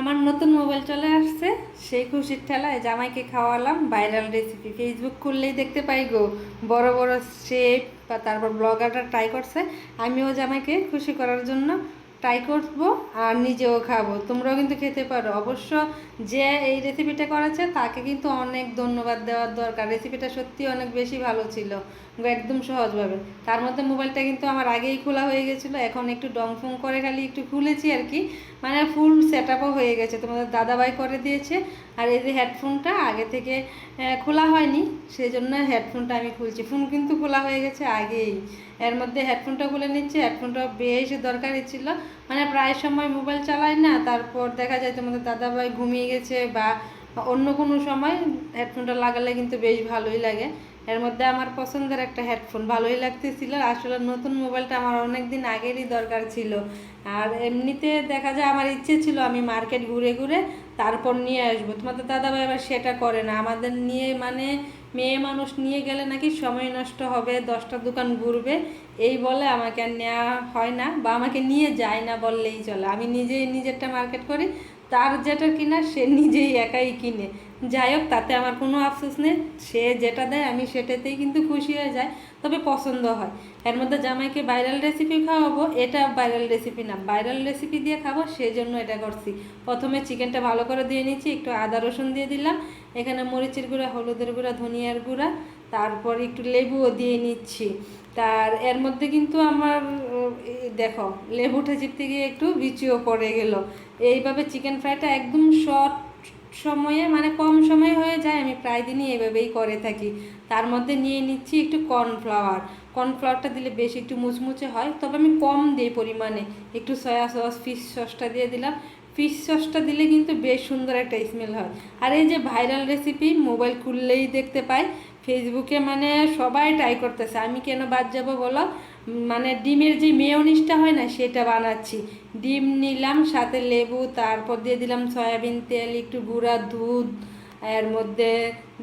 আমার নতুন মোবাইল চলে আসছে, সেই খুশির ঠেলায় জামাইকে খাওয়ালাম ভাইরাল রেসিপি ফেসবুক খুললেই দেখতে পাই গো, বড় বড় শেপ বা তারপর ব্লগারটা ট্রাই করছে, আমিও জামাইকে খুশি করার জন্য ট্রাই করব আর নিজেও খাব। তোমরাও কিন্তু খেতে পারো। অবশ্য যে এই রেসিপিটা করেছে, তাকে কিন্তু অনেক ধন্যবাদ দেওয়ার দরকার। রেসিপিটা সত্যি অনেক বেশি ভালো ছিল। একদম সহজভাবে। তার মধ্যে মোবাইলটা কিন্তু আমার আগেই খোলা হয়ে গেছিল, এখন একটু ডং ফং করে খালি একটু খুলেছি আর কি। মানে ফুল সেট হয়ে গেছে, তোমাদের দাদাভাই করে দিয়েছে। আর এই যে হেডফোনটা আগে থেকে খোলা হয়নি সেই জন্য হেডফোনটা আমি খুলছি। ফোন কিন্তু খোলা হয়ে গেছে আগেই। এর মধ্যে হেডফোনটা খুলে নিচ্ছে হেডফোনটা বেশ দরকারি ছিল। মানে প্রায় সময় মোবাইল চালাই না, তারপর দেখা যায় তোমাদের দাদাভাই ঘুমিয়ে গেছে বা অন্য কোনো সময় হেডফোনটা লাগালে কিন্তু বেশ ভালোই লাগে। এর মধ্যে আমার পছন্দের একটা হেডফোন ভালোই লাগতেছিল। আসলে নতুন মোবাইলটা আমার অনেক দিন আগেরই দরকার ছিল। আর এমনিতে দেখা যায় আমার ইচ্ছে ছিল আমি মার্কেট ঘুরে ঘুরে তারপর নিয়ে আসব। তোমাদের দাদাভাই আবার সেটা করে না। আমাদের নিয়ে মানে মেয়ে মানুষ নিয়ে গেলে নাকি সময় নষ্ট হবে, দশটা দোকান ঘুরবে। এই বলে আমাকে আর নেওয়া হয় না বা আমাকে নিয়ে যায় না বললেই চলে। আমি নিজেই নিজেরটা মার্কেট করি তার যেটা কিনা সে নিজেই একাই কিনে। যাই হোক, তাতে আমার কোনো আফসোস নেই। সে যেটা দেয়, আমি সেটাতেই কিন্তু খুশি হয়ে যায় তবে পছন্দ হয়। এর মধ্যে জামাইকে ভাইরাল রেসিপি খাওয়াবো। এটা ভাইরাল রেসিপি না। ভাইরাল রেসিপি দিয়ে খাব সেই জন্য এটা করছি। প্রথমে চিকেনটা ভালো করে দিয়ে নিচ্ছি একটু আদা রসুন দিয়ে দিলাম। এখানে মরিচের গুঁড়া, হলুদের গুঁড়া, ধনিয়ার গুঁড়া। তারপর একটু লেবুও দিয়ে নিচ্ছি। তার, এর মধ্যে কিন্তু আমার দেখো, লেবুটা চিপতে গিয়ে একটু বিচিও পড়ে গেল। এইভাবে চিকেন ফ্রাইটা একদম শর্ট সময়ে মানে কম সময়ে হয়ে যায়, আমি প্রায় দিনই এভাবেই করে থাকি। তার মধ্যে নিয়ে নিচ্ছি একটু কর্নফ্লাওয়ার কর্নফ্লাওয়ারটা দিলে বেশ একটু মুচমুচে হয়, তবে আমি কম দিই পরিমাণে। একটু সয়া সস ফিশ সসটা দিয়ে দিলাম। ফিশ সসটা দিলে কিন্তু বেশ সুন্দর একটা স্মেল হয়। আর এই যে ভাইরাল রেসিপি মোবাইল খুললেই দেখতে পাই ফেসবুকে মানে সবাই ট্রাই করতেছে। আমি কেন বাদ যাব বলো? মানে ডিমের যে মেয়নিসটা হয় না, সেটা বানাচ্ছি। ডিম নিলাম, সাথে লেবু, তারপর দিয়ে দিলাম সয়াবিন তেল, একটু গুঁড়া দুধ, এর মধ্যে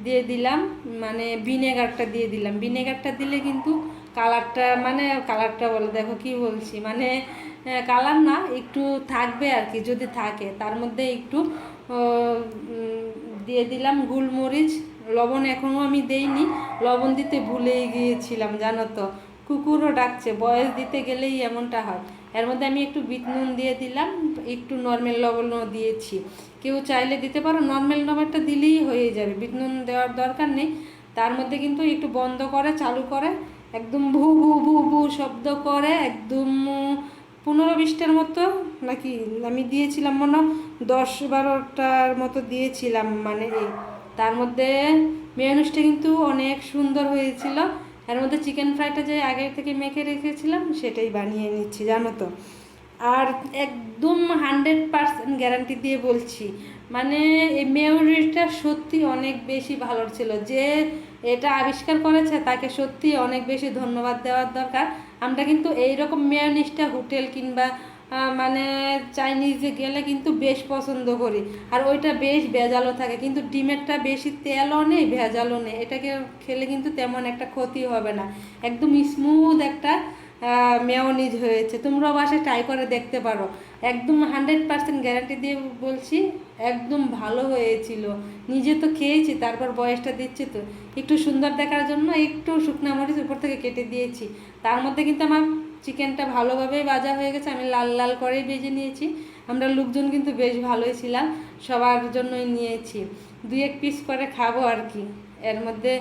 দিয়ে দিলাম মানে ভিনেগারটা দিয়ে দিলাম। ভিনেগারটা দিলে কিন্তু কালারটা মানে কালারটা বলে, দেখো কি বলছি মানে কালার না, একটু থাকবে আর কি যদি থাকে, তার মধ্যে একটু দিয়ে দিলাম গোলমরিচ, লবণ এখনও আমি দেইনি, লবণ দিতে ভুলেই গিয়েছিলাম, জানো তো, কুকুরও ডাকছে, বয়স দিতে গেলেই এমনটা হয়, এর মধ্যে আমি একটু বিট নুন দিয়ে দিলাম, একটু নর্মাল লবণও দিয়েছি, কেউ চাইলে দিতে পারো নর্মাল লবণটা দিলেই হয়ে যাবে, বিট নুন দেওয়ার দরকার নেই তার মধ্যে কিন্তু একটু বন্ধ করে, চালু করে, একদম ভু ভু ভু ভু শব্দ করে, একদম পনেরো বিশটার মতো নাকি আমি দিয়েছিলাম, মনে দশ বারোটার মতো দিয়েছিলাম মানে এই। তার মধ্যে মেয়নুসটা কিন্তু অনেক সুন্দর হয়েছিল। এর মধ্যে চিকেন ফ্রাইটা যে আগে থেকে মেখে রেখেছিলাম, সেটাই বানিয়ে নিচ্ছি, জানো তো। আর একদম হান্ড্রেড পার্সেন্ট গ্যারান্টি দিয়ে বলছি মানে এই মেয়নিসটা সত্যি অনেক বেশি ভালো ছিল। যে এটা আবিষ্কার করেছে, তাকে সত্যি অনেক বেশি ধন্যবাদ দেওয়ার দরকার। আমরা কিন্তু এইরকম মেয়নিসটা হোটেল কিংবা মানে চাইনিজে গেলে কিন্তু বেশ পছন্দ করি। আর ওইটা বেশ ভেজালও থাকে, কিন্তু ডিমেরটা বেশি তেলও নেই, ভেজালও নেই। এটাকে খেলে কিন্তু তেমন একটা ক্ষতি হবে না। একদম স্মুথ একটা মেয়নিজ হয়েছে। তোমরাও বাসায় ট্রাই করে দেখতে পারো। একদম হান্ড্রেড পার্সেন্ট গ্যারান্টি দিয়ে বলছি, একদম ভালো হয়েছিল। নিজে তো খেয়েছি, তারপর বয়সটা দিচ্ছি তো। একটু সুন্দর দেখার জন্য একটু শুকনা মরিচ উপর থেকে কেটে দিয়েছি। তার মধ্যে কিন্তু আমার চিকেনটা ভালোভাবেই ভাজা হয়ে গেছে, আমি লাল লাল করেই ভেজে নিয়েছি। আমরা লোকজন কিন্তু বেশ ভালোই ছিলাম, সবার জন্যই নিয়েছি। দুই এক পিস করে খাব আর কি। এর মধ্যে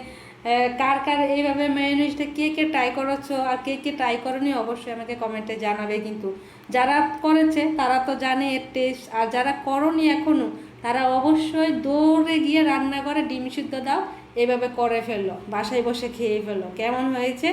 কার কার এইভাবে মেয়োনিজটা কে কে ট্রাই করেছ আর কে কে ট্রাই করনি অবশ্যই আমাকে কমেন্টে জানাবে কিন্তু। যারা করেছে তারা তো জানে এর টেস্ট আর যারা করনি এখনও তারা অবশ্যই দৌড়ে গিয়ে রান্না করে ডিম সিদ্ধ দাও, এভাবে করে ফেলল বাসায় বসে খেয়ে ফেলল কেমন হয়েছে?